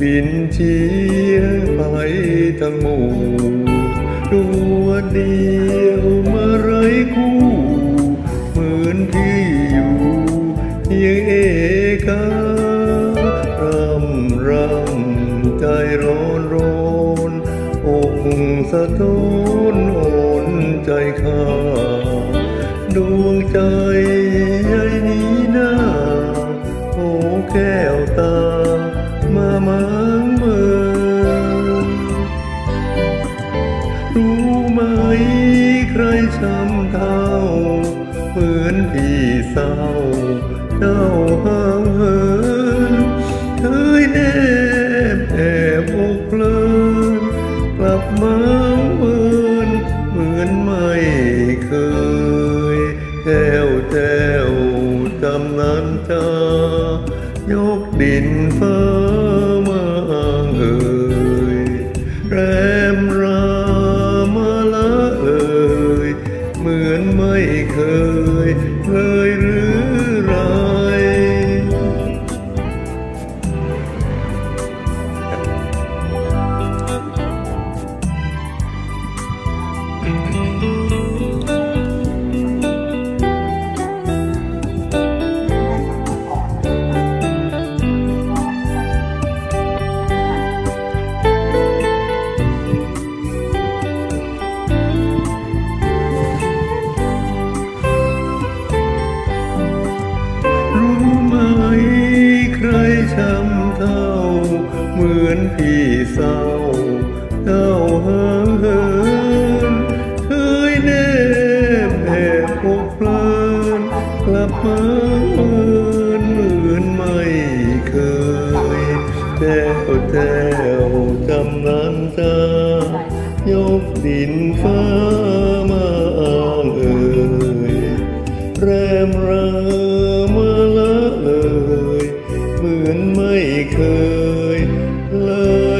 บินเชียไปทั้งหมู่ตัวเดียวมาไรคู่เหมือนพี่อยู่เพียงเอการำรำใจร้อนร้อนอกสะท้อนโอนใจข้าดวงใจ นพี่เศร้าเจ้าห่างเหินเคยแนบแอบอกเพลินกลับมาเมินเหมือนไม่เคยแก้วแก้วจำนั้นจายกดินฟ้า เศร้าเจ้าห่างเหินเคยแนบแอบอกเพลินกลับมาเหมือนเหมือนไม่เคยแจ้วแจ้วจำนั้นจ้ายกดินฟ้ามาอ้างเอ่ยแรมรามาละเลย เหมือนไม่เคยเลย